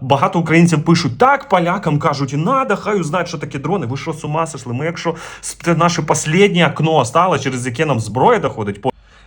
Багато українців пишуть так, полякам кажуть, і надо, хай узнають, що таке дрони. Ви що з ума сошли? Ми якщо це наше останнє окно стало, через яке нам зброя доходить.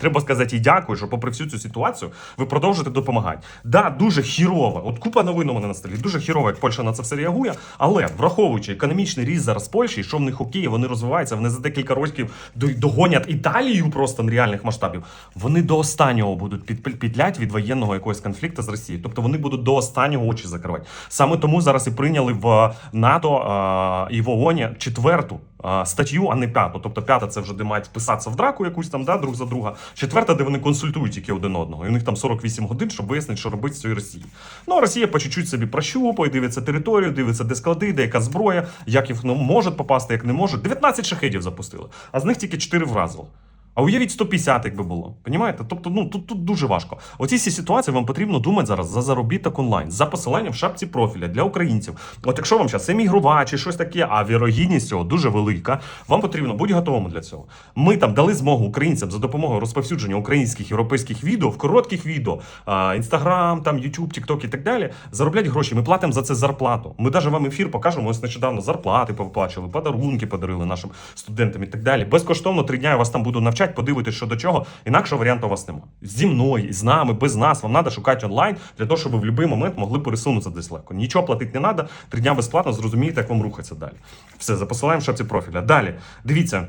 Треба сказати їй дякую, що попри всю цю ситуацію ви продовжуєте допомагати. Да, дуже хірово. От купа новин у мене на столі. Дуже хірово, як Польща на це все реагує. Але враховуючи економічний ріст зараз Польщі, що в них окей, вони розвиваються, вони за декілька років до- догонять Італію просто нереальних масштабів. Вони до останнього будуть під, підлять від воєнного якогось конфлікту з Росією. Тобто вони будуть до останнього очі закривати. Саме тому зараз і прийняли в НАТО а, і в ООНі четверту статтю, а не п'яту. Тобто п'ята це вже де мають вписатися в драку якусь там, да, друг за друга. Четверта, де вони консультують тільки один одного. І у них там 48 годин, щоб вияснити, що робити з цією Росією. Ну, а Росія по чуть-чуть собі прощупує, дивиться територію, дивиться, де склади, де яка зброя, як їх ну, можуть попасти, як не можуть. 19 шахедів запустили, а з них тільки 4 вразило. А уявіть 150, якби було. Понімаєте? Тобто, ну тут, тут дуже важко. Оці всі ситуації вам потрібно думати зараз за заробіток онлайн, за посиланням в шапці профіля для українців. От якщо вам зараз емігрува чи щось таке, а вірогідність цього дуже велика, вам потрібно бути готовими для цього. Ми там дали змогу українцям за допомогою розповсюдження українських європейських відео в коротких відео, інстаграм, там Ютуб, Тікток і так далі. Зароблять гроші. Ми платимо за це зарплату. Ми навіть вам ефір покажемо. Ось нещодавно зарплати повиплачували, подарунки подарили нашим студентам і так далі. Безкоштовно три дня я вас там буду навчати, подивитись, що до чого. Інакшого варіанту у вас немає. Зі мною, з нами, без нас. Вам треба шукати онлайн для того, щоб ви в будь-який момент могли пересунутися десь легко. Нічого платити не треба. Три дня безплатно зрозумієте, як вам рухатися далі. Все, запосилаємо посилаємо шапці профіля. Далі. Дивіться.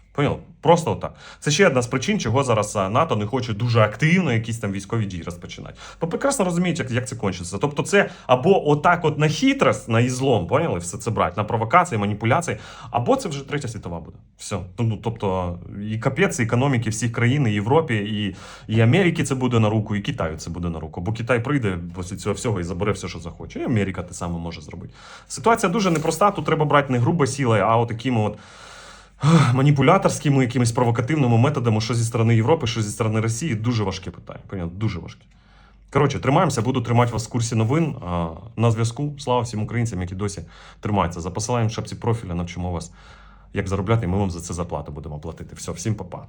Понял? Просто отак. Це ще одна з причин, чого зараз НАТО не хоче дуже активно якісь там військові дії розпочинати. Бо прекрасно розуміють, як, як це кончиться. Тобто, це або отак, от на хитрость, на ізлом, поняли, все це брати, на провокації, маніпуляції, або це вже третя світова буде. Все. Ну, тобто, і капець і економіки всіх країн, і Європі, і, і Америки це буде на руку, і Китаю це буде на руку. Бо Китай прийде після цього всього і забере все, що захоче. І Америка те саме може зробити. Ситуація дуже непроста. Тут треба брати не грубо сілою, а от такими от маніпуляторськими, якимись провокативними методами, що зі сторони Європи, що зі сторони Росії, дуже важке питання. Понятно, дуже важке. Коротше, тримаємося, буду тримати вас в курсі новин. На зв'язку. Слава всім українцям, які досі тримаються. За посиланням в шапці профіля навчимо вас, як заробляти, і ми вам за це заплату будемо платити. Все, всім па-па.